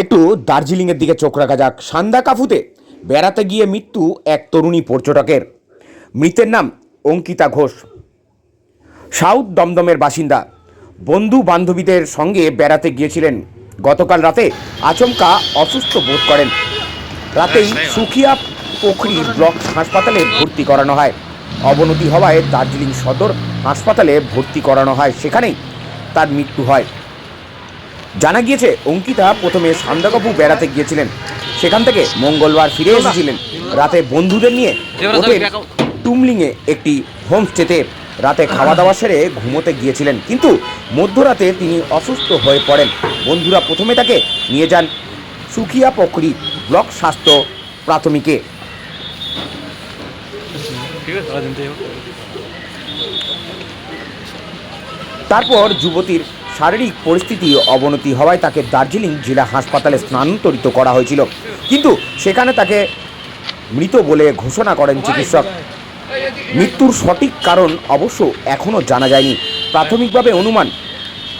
একটু দার্জিলিংয়ের দিকে চোখ রাখা যাক। সান্দা কাফুতে বেড়াতে গিয়ে মৃত্যু এক তরুণী পর্যটকের। মৃতের নাম অঙ্কিতা ঘোষ। সাউথ দমদমের বাসিন্দা। বন্ধু বান্ধবীদের সঙ্গে বেড়াতে গিয়েছিলেন। গতকাল রাতে আচমকা অসুস্থ বোধ করেন। রাতেই সুখিয়া পোখরি ব্লক হাসপাতালে ভর্তি করানো হয়। অবনতি হওয়ায় দার্জিলিং সদর হাসপাতালে ভর্তি করানো হয়। সেখানেই তার মৃত্যু হয়। জানা গিয়েছে অঙ্কিতা প্রথমে সান্দাকপু বেড়াতে গিয়েছিলেন। সেখান থেকে মঙ্গলবার ফিরে এসেছিলেন। রাতে বন্ধুদের নিয়ে টুমলিংয়ে একটি হোমস্টেতে রাতে খাওয়া দাওয়া সেরে ঘুমোতে গিয়েছিলেন। কিন্তু মধ্যরাতে তিনি অসুস্থ হয়ে পড়েন। বন্ধুরা প্রথমে তাকে নিয়ে যান সুখিয়া পকরি ব্লক স্বাস্থ্য প্রাথমিকে। তারপর যুবতীর শারীরিক পরিস্থিতি অবনতি হওয়ায় তাকে দার্জিলিং জেলা হাসপাতালে স্থানান্তরিত করা হয়েছিল। কিন্তু সেখানে তাকে মৃত বলে ঘোষণা করেন চিকিৎসক। মৃত্যুর সঠিক কারণ অবশ্য এখনও জানা যায়নি। প্রাথমিকভাবে অনুমান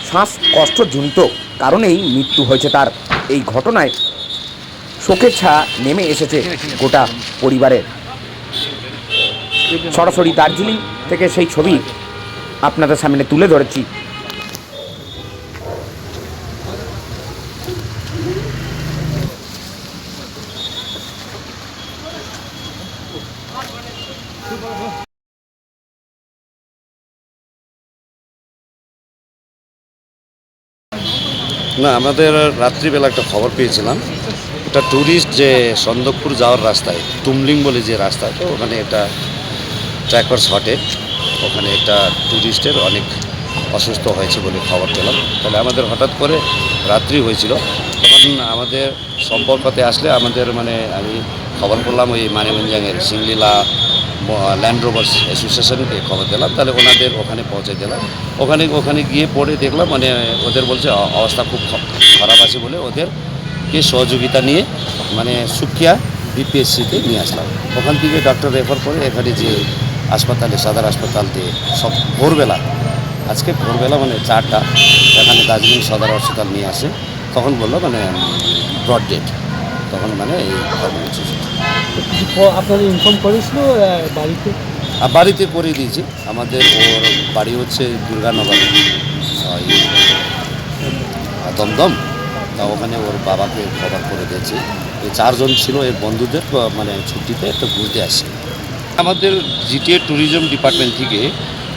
শ্বাস শ্বাসকষ্টজনিত কারণেই মৃত্যু হয়েছে তার। এই ঘটনায় শোকের ছা নেমে এসেছে গোটা পরিবারে। সরাসরি দার্জিলিং থেকে সেই ছবি আপনাদের সামনে তুলে ধরেছি। না, আমাদের রাত্রিবেলা একটা খবর পেয়েছিলাম। এটা ট্যুরিস্ট যে সন্দকপুর যাওয়ার রাস্তায় তুমলিং বলে যে রাস্তা, তো ওখানে একটা ট্র্যাকার্স হটে। ওখানে একটা ট্যুরিস্টের অনেক অসুস্থ হয়েছে বলে খবর পেলাম। তাহলে আমাদের হঠাৎ করে রাত্রি হয়েছিল। তখন আমাদের সম্পর্কতে আসলে আমাদের মানে আমি খবর করলাম ওই মানিমঞ্জাঙের সিংলীলা ল্যান্ড রোভার্স অ্যাসোসিয়েশনকে খবর দিলাম, তাহলে ওনাদের ওখানে পৌঁছে দিলাম। ওখানে ওখানে গিয়ে পড়ে দেখলাম মানে ওদের বলছে অবস্থা খুব খারাপ আছে বলে ওদেরকে সহযোগিতা নিয়ে মানে সুখিয়া বিপিএসসিতে নিয়ে আসলাম। ওখান থেকে ডক্টর রেফার করে এখানে যে হাসপাতালে সদর হাসপাতালতে সব ভোরবেলা, আজকে ভোরবেলা মানে চারটা, এখানে দার্জিলিং সদর হাসপাতাল নিয়ে আসে, তখন বলল মানে ব্রড ডেট তখন মানে এই আপনাদের ইনফর্ম করেছিল বাড়িতে? বাড়িতে করে দিয়েছি। আমাদের ওর বাড়ি হচ্ছে দুর্গানগর। দমদম। তা ওখানে ওর বাবাকে খবর করে দিয়েছি। এই চারজন ছিল, এর বন্ধুদের মানে ছুটিতে একটু ঘুরতে আসে। আমাদের জিটিএ ট্যুরিজম ডিপার্টমেন্ট থেকে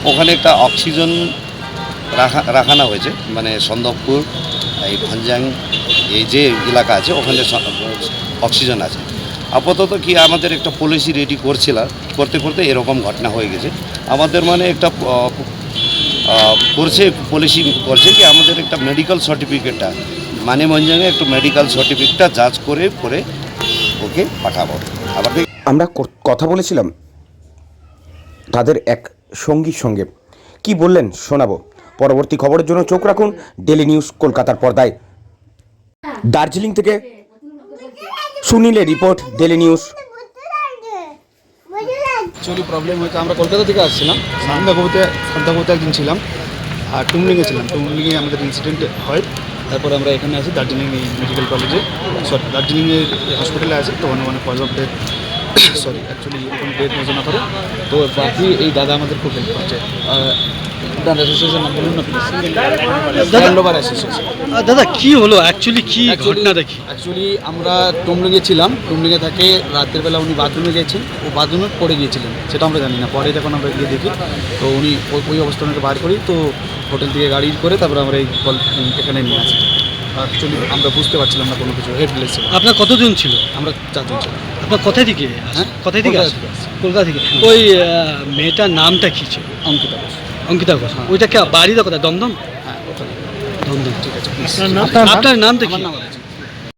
ওখানে একটা অক্সিজেন রাখা, রাখানো হয়েছে। মানে সন্দকপুর, এই ভঞ্জাং এই যে এলাকা আছে, ওখানে অক্সিজেন আছে। আপাতত কি আমাদের একটা পলিসি রেডি করছিলাম করতে করতে এরকম ঘটনা হয়ে গেছে। আমাদের মানে একটা করছে পলিসি করছে কি আমাদের একটা মেডিকেল সার্টিফিকেটটা মানে মঞ্জাঙে একটু মেডিকেল সার্টিফিকেটটা যাচ করে করে ওকে পাঠাবো। আবার আমরা কথা বলেছিলাম তাদের এক সঙ্গীর সঙ্গে। কি বললেন শোনাবো। পরবর্তী খবরের জন্য চোখ রাখুন। ডেলি নিউজ কলকাতার পর্দায়। দার্জিলিং থেকে সুনীলের report daily news actually problem হয়েছে, আমরা কলকাতা থেকে আসছিলাম সান্দাকবুতে সান্দাকবুতে একদিন ছিলাম, আর টুমলিংয়ে ছিলাম। টুমলিংয়ে আমাদের ইনসিডেন্ট হয়, তারপর আমরা এখানে আসি, দার্জিলিং মেডিকেল কলেজে সরি দার্জিলিংয়ের হসপিটালে আছি তো অনেক ডেথ সরি অ্যাকচুয়ালি এরকম ডেথ ঘোষণা করে তো বাকি এই দাদা আমাদের খুব হেল্প করছে। দাদা অ্যাসোসিয়েশন নাম বলুন না প্লিজ অ্যাসোসিয়েশন দাদা কি হলো? অ্যাকচুয়ালি কি ঘটনা দেখি? অ্যাকচুয়ালি আমরা টুমলিংয়ে ছিলাম। টুমলিংয়ে থাকে রাতের বেলা উনি বাথরুমে গেছেন ও বাথরুমে পড়ে গিয়েছিলেন সেটা আমরা জানি না। পরে যখন আমরা গিয়ে দেখি তো উনি ওই- অবস্থা ওনাকে বার করি তো হোটেল থেকে গাড়ি করে তারপরে আমরা এই এখানে নিয়ে আসি। অ্যাকচুয়ালি আমরা বুঝতে পারছিলাম না কোনো কিছু। হেডলেস ছিল। আপনার কতজন ছিল? আমরা চারজন ছিল আপনার কোথায় থেকে হ্যাঁ? কোথায় থেকে কলকাতা থেকে থেকে। ওই মেয়েটার নামটা কি ছিল? অঙ্কিতা ঘোষ। অঙ্কিতা ঘোষ। ওইটা কে? বাড়িটা কোথায়? দমদম? হ্যাঁ দমদম ঠিক আছে। আপনার নামটা? কি?